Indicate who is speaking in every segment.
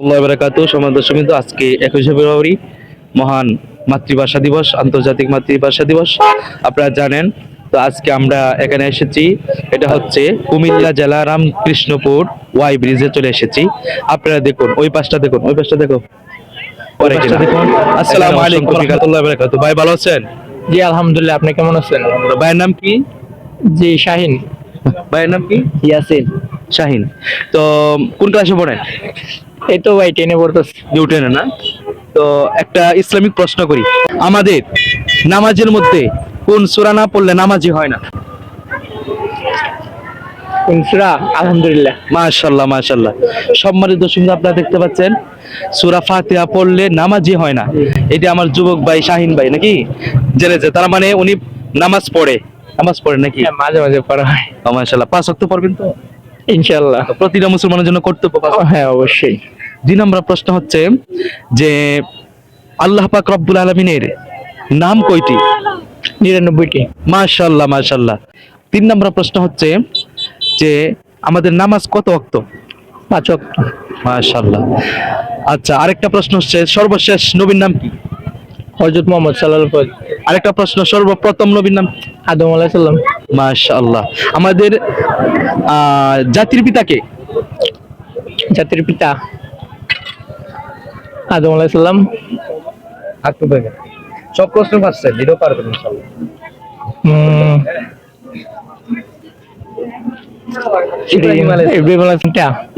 Speaker 1: বারাকাতু সমাজ আজকে একুশে ফেব্রুয়ারি মহান মাতৃভাষা দিবস আন্তর্জাতিক মাতৃভাষা দিবস। আপনারা জানেন তো আজকে আমরা এখানে এসেছি। এটা হচ্ছে কুমিল্লা জেলা রামকৃষ্ণপুর ওয়াই ব্রিজে চলে এসেছি। আপনারা দেখুন ওই পাশটা দেখুন ওই পাশটা দেখো পরে আসসালামু। আলাইকুম রহমতুল্লাহ বারাকাতু ভাই ভালো আছেন?
Speaker 2: জি আলহামদুলিল্লাহ আপনি কেমন আছেন?
Speaker 1: ভাইয়ের নাম কি?
Speaker 2: জি শাহিন।
Speaker 1: ভাইয়ের নাম কি?
Speaker 2: ইয়াসিন।
Speaker 1: শাহিন। তো কোন ক্লাসে পড়েন?
Speaker 2: এই তো ভাই টেনে পড়তেছি।
Speaker 1: না? তো একটা ইসলামিক প্রশ্ন করি। আমাদের নামাজের মধ্যে কোন সূরা না পড়লে নামাজি হয় না?
Speaker 2: কুনসুরা আলহামদুলিল্লাহ।
Speaker 1: মাশাল্লাহ মাশাল্লাহ সম্মানিত দর্শক আপনারা দেখতে পাচ্ছেন সূরা ফাতিহা পড়লে নামাজি হয় না। এটা আমার যুবক ভাই শাহিন ভাই নাকি? জেনেছে। তার মানে উনি নামাজ পড়ে। নামাজ পড়ে নাকি?
Speaker 2: হ্যাঁ, মাঝে মাঝে পড়া হয়।
Speaker 1: মাশাল্লাহ পাঁচ ওয়াক্ত পড়বেন তো?
Speaker 2: ইনশাআল্লাহ।
Speaker 1: প্রতিটা মুসলমানের জন্য কর্তব্য
Speaker 2: হ্যাঁ অবশ্যই।
Speaker 1: দুই নম্বর প্রশ্ন হচ্ছে যে আল্লাহ পাক রব্বুল আলমিনের নাম কয়টি?
Speaker 2: নিরানব্বইটি।
Speaker 1: মাশাল্লাহ মাশাল্লাহ তিন নম্বর প্রশ্ন হচ্ছে যে আমাদের নামাজ কত অক্ত
Speaker 2: পাঁচ ওয়াক্ত।
Speaker 1: মাশাল্লাহ আচ্ছা আরেকটা প্রশ্ন হচ্ছে সর্বশেষ নবীর নাম কি?
Speaker 2: হজরত মোহাম্মদ সাল্লাহ
Speaker 1: আরেকটা প্রশ্ন সর্বপ্রথম নবীর নাম?
Speaker 2: আদম আলাহ সাল্লাম
Speaker 1: মাশাল্লাহ আমাদের আহ, জাতির পিতাকে
Speaker 2: জাতির পিতা। আদম আলাহ সাল্লাম
Speaker 1: সব প্রশ্ন পাচ্ছেন দিতেও পারবেন ইনশাল্লাহ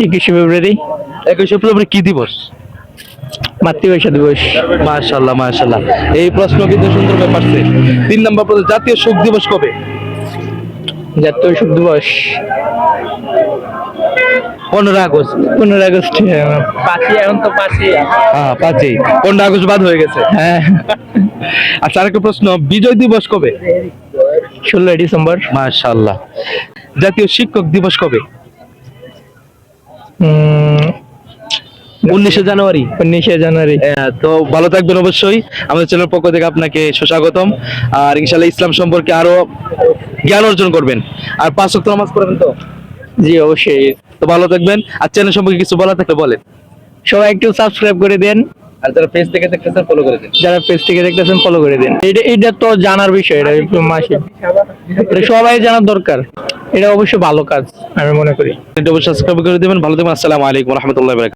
Speaker 2: একুশে ফেব্রুয়ারি।
Speaker 1: একুশে ফেব্রুয়ারি কি দিবস?
Speaker 2: মাতৃভাষা দিবস।
Speaker 1: মাশাল্লাহ মাশাল্লাহ এই প্রশ্ন কিন্তু তিন নম্বর প্রশ্ন জাতীয় শোক দিবস কবে?
Speaker 2: জাতীয় শোক দিবস।
Speaker 1: পনেরো আগস্ট।
Speaker 2: পনেরো আগস্ট পাঁচই এখন তো পাঁচই।
Speaker 1: হ্যাঁ পাঁচই। পনেরো আগস্ট বাদ হয়ে গেছে।
Speaker 2: হ্যাঁ।
Speaker 1: আচ্ছা আরেকটা প্রশ্ন বিজয় দিবস কবে?
Speaker 2: ষোলোই ডিসেম্বর।
Speaker 1: মাশাল্লাহ জাতীয় শিক্ষক দিবস কবে? উনিশে জানুয়ারি।
Speaker 2: উনিশে জানুয়ারি।
Speaker 1: হ্যাঁ, তো ভালো থাকবেন অবশ্যই। আমাদের চ্যানেল পক্ষ থেকে আপনাকে সুস্বাগতম। আর ইনশাল্লাহ ইসলাম সম্পর্কে আরও জ্ঞান অর্জন করবেন। আর পাঁচ ওয়াক্ত নামাজ পড়বেন তো?
Speaker 2: জি অবশ্যই।
Speaker 1: তো ভালো থাকবেন। আর চ্যানেল সম্পর্কে কিছু বলা থাকলে বলেন।
Speaker 2: সবাই একটু সাবস্ক্রাইব করে দেন।
Speaker 1: আর যারা পেজ থেকে দেখতেছেন ফলো করে দিন।
Speaker 2: যারা পেজ থেকে দেখতেছেন ফলো করে দেন। এটা এটা তো জানার বিষয় এটা মাসে এটা সবাই জানার দরকার। এটা অবশ্যই ভালো কাজ আমি মনে করি।
Speaker 1: অবশ্যই সাবস্ক্রাইব করে দেবেন। ভালো থাকবেন। আসসালামু আলাইকুম রহমতুল্লাহ